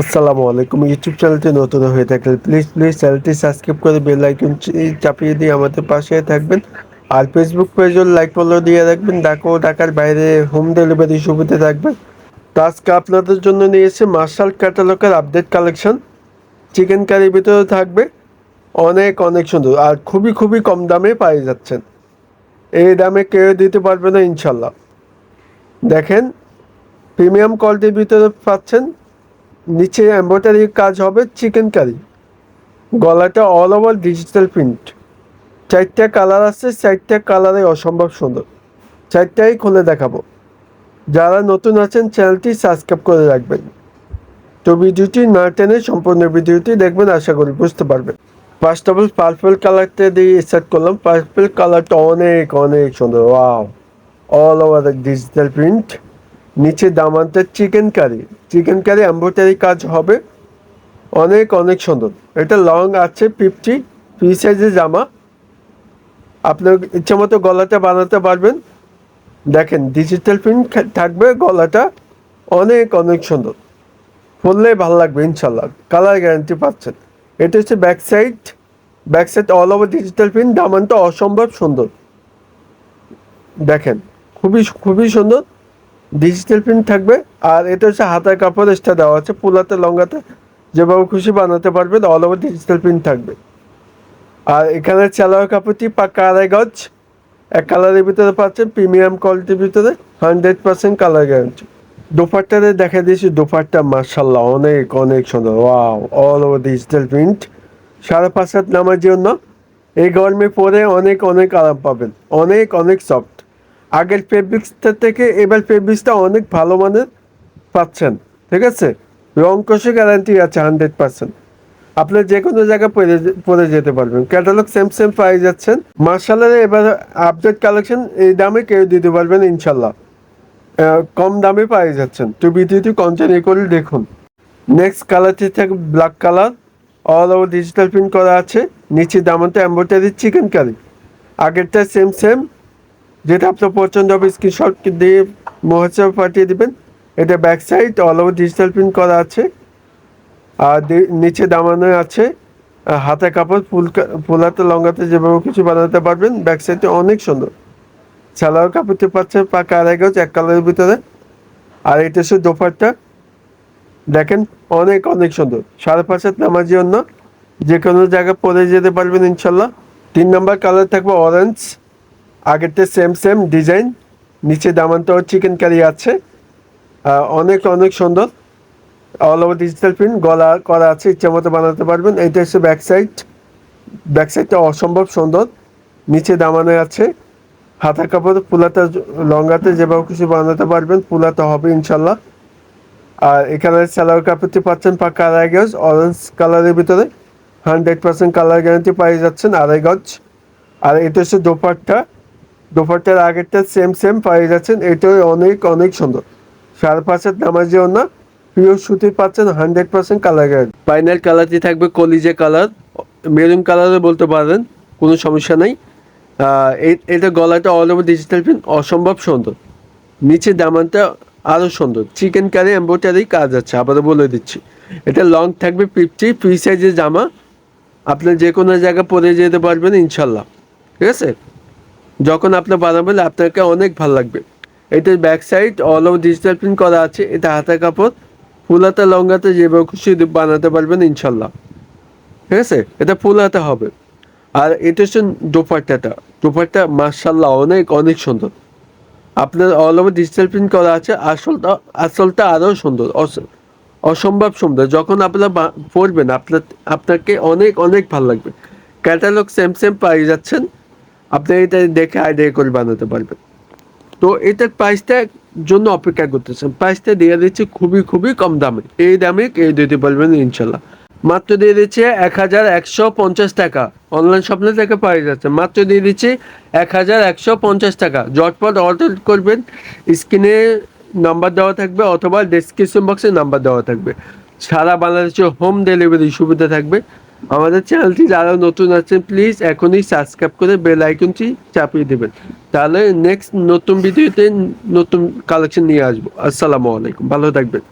আসসালামু আলাইকুম। ইউটিউব চ্যানেলটি নতুন হয়ে থাকলে প্লিজ প্লিজ চ্যানেলটি সাবস্ক্রাইব করে বেল আইকন চাপিয়ে দিয়ে আমাদের পাশে থাকবেন। আর ফেসবুক পেজও লাইক ফলো দিয়ে রাখবেন। ও ঢাকার বাইরে হোম ডেলিভারি সুবিধা থাকবে। তো আজকে আপনাদের জন্য নিয়ে এসে মার্শাল ক্যাটালগের আপডেট কালেকশন চিকেন কারির ভিতরে থাকবে। অনেক অনেক সুন্দর। আর খুবই খুবই কম দামে পাই যাচ্ছেন। এই দামে কেউ দিতে পারবে না ইনশাল্লাহ দেখেন প্রিমিয়াম কোয়ালিটির ভিতরে পাচ্ছেন। নিচে এম্ব্রয়ডারি কাজ হবে চিকেন কারি গলাটা অল ওভার ডিজিটাল প্রিন্ট চারটা কালার আছে, চারটা কালারে অসম্ভব সুন্দর। চারটাই খুলে দেখাবো। যারা নতুন আছেন চ্যানেলটি সাবস্ক্রাইব করে রাখবেন। তো ভিডিওটি না টেনে সম্পূর্ণ ভিডিওটি দেখবেন, আশা করি বুঝতে পারবেন। ফার্স্ট অফ অল পার্পল কালারটা দিয়ে স্টার্ট করলাম। পার্পল কালারটা অনেক অনেক সুন্দর। Wow all over digital print নিচে দামানটা chicken curry chicken curry embroidery কাজ হবে। অনেক অনেক সুন্দর। এটা লং আছে ফিফটি ফ্রি সাইজের জামা। আপনার ইচ্ছা মতো গলাটা বানাতে পারবেন। দেখেন ডিজিটাল প্রিন্ট থাকবে গলাটা। অনেক অনেক সুন্দর। পরলেই ভালো লাগবে ইনশাল্লাহ কালার গ্যারান্টি পাচ্ছেন। এটা হচ্ছে back side back side all over digital print দামানটা অসম্ভব সুন্দর। দেখেন, খুবই খুবই সুন্দর। ডিজিটাল প্রিন্ট থাকবে, আর এটা হচ্ছে হাতার কাপড়, এক্সট্রা দেওয়া আছে, পুলাতে, লঙ্গাতে, যেভাবে খুশি বানাতে পারবেন অল ওভার ডিজিটাল প্রিন্ট থাকবে। আর এখানে চালার কাপড়টি পাকা আড়াই গজ, এক কালারের ভিতরে পাচ্ছেন প্রিমিয়াম কোয়ালিটির ভিতরে হান্ড্রেড পার্সেন্ট কালার গ্যারান্টি দোপাট্টাতে দেখা দিয়েছি, দোপাট্টা মার্শাল্লাহ অনেক অনেক সুন্দর wow all over digital print সাড়ে পাঁচ হাত নামার জন্য, এই গরমে পরে অনেক অনেক আরাম পাবেন, অনেক অনেক সফট আগের ফেব্রিক্সটা থেকে এবার ফেব্রিক্সটা অনেক ভালো মানের পাচ্ছেন, ঠিক আছে? রং কষে গ্যারান্টি আছে হান্ড্রেড পার্সেন্ট আপনার যে কোনো জায়গায় পরে পরে যেতে পারবেন। ক্যাটালগ সেম সেম পাই যাচ্ছেন। মার্শালের এবার আপডেট কালেকশন এই দামে কেউ দিতে পারবেন ইনশাল্লাহ। কম দামে পাই যাচ্ছেন। টু তো ভিডিওটি কন্টিনিউ করে দেখুন। নেক্সট কালারটি থাকে black colour all over digital print করা আছে। নিচে দামটা এম্ব্রয়ডারি চিকেন কারি আগেরটা সেম সেম যেটা আপনার পছন্দ হবে স্ক্রিনশট দিয়ে হোয়াটসঅ্যাপে পাঠিয়ে দেবেন। এটা back side all over digital print করা আছে। আর নিচে দামানো আছে। হাতে কাপড়, ফুল কা- ফুল হাতে লঙ্গাতে যেভাবে কিছু বানাতে পারবেন ব্যাক সাইডে অনেক সুন্দর। সালোয়ার কাপড়তে পাচ্ছে পাকা আড়াই গজ, এক কালারের ভিতরে। আর এটা হচ্ছে দোপারটা দেখেন, অনেক অনেক সুন্দর। সাড়ে পাঁচ হাত নামার জন্য যে কোনো জায়গায় পরে যেতে পারবেন, ইনশাল্লাহ। তিন নম্বর কালার থাকবে অরেঞ্জ আগেরটা সেম সেম ডিজাইন নিচে দামানটাও চিকেন কারি আছে। অনেক অনেক সুন্দর। অল ওভার ডিজিটাল প্রিন্ট গলা করা আছে, ইচ্ছা মতো বানাতে পারবেন। এইটা হচ্ছে ব্যাক সাইড ব্যাক সাইডটা অসম্ভব সুন্দর। নিচে দামানো আছে। হাতা কাপড় পুলাতে লঙ্গাতে যেভাবে কিছু বানাতে পারবেন পুলাতে হবে ইনশাল্লাহ। আর এখানে সালোয়ার কাপড়টি পাচ্ছেন পাকা আড়াই গজ অরেঞ্জ কালারের ভিতরে। হান্ড্রেড পার্সেন্ট কালার গ্যারান্টি পাই যাচ্ছেন আড়াই গজ। আর এটা হচ্ছে দোপাট্টা। দোপাট্টার আগেরটা সেম সেম পাই যাচ্ছেন এটাও অনেক অনেক সুন্দর। সাড়ে পাঁচের নামার জন্য প্রিয় সুতির পাচ্ছেন hundred percent colour guarantee final কালারটি থাকবে কলিজে কালার মেরুন কালারে বলতে পারেন, কোনো সমস্যা নাই। এটা গলাটা অল ওভার ডিজিটাল প্রিন্ট অসম্ভব সুন্দর। নিচে দামানটা আরও সুন্দর। চিকেন কারি এম্ব্রয়ডারি কাজ আছে, আবারও বলে দিচ্ছি। এটা লং থাকবে ফিফটি ফ্রি সাইজের জামা। আপনার যে কোনো জায়গায় পরে যেতে পারবেন, ইনশাল্লাহ। ঠিক আছে? যখন আপনি বানাবেন আপনাকে অনেক ভালো লাগবে। এটার back side all over digital print করা আছে। এটা হাতা কাপড়, ফুল হাতা লঙ্গাতে যেভাবে খুশি বানাতে পারবেন ইনশাল্লাহ ঠিক আছে? এটা ফুল হাতে হবে। আর এটা হচ্ছে দোপাট্টাটা। দোপাট্টা মার্শাল্লাহ অনেক অনেক সুন্দর। আপনার অল ওভার ডিজিটাল প্রিন্ট করা আছে। আসলটা আসলটা আরও সুন্দর। অস- অসম্ভব সুন্দর। যখন আপনারা পরবেন, আপনার, আপনাকে অনেক অনেক ভালো লাগবে। ক্যাটালগ সেম সেম পাই যাচ্ছেন। আপনি এটা দেখে আইডিয়া করে বানাতে পারবেন। তো এটার প্রাইসটা জন্য অপেক্ষা করতেছেন। প্রাইসটা দিয়ে দিচ্ছে খুবই খুবই কম দামে। এই দামে কেউ দিতে পারবেন ইনশাল্লাহ। মাত্র দিয়ে দিচ্ছে এক হাজার একশো পঞ্চাশ টাকা। অনলাইন শপনে থেকে পাওয়া যাচ্ছে। মাত্র দিয়ে দিচ্ছে এক হাজার একশো পঞ্চাশ টাকা। জটপট অর্ডার করবেন। স্ক্রিনে নাম্বার দেওয়া থাকবে অথবা ডেসক্রিপশন বক্সে নাম্বার দেওয়া থাকবে। সারা বাংলাদেশে হোম ডেলিভারি সুবিধা থাকবে। আমাদের চ্যানেলটি যারা নতুন আছেন প্লিজ এখনই সাবস্ক্রাইব করে বেল আইকনটি চাপিয়ে দেবেন। তাহলে নেক্সট নতুন ভিডিওতে নতুন কালেকশন নিয়ে আসব। আসসালামু আলাইকুম। ভালো থাকবেন।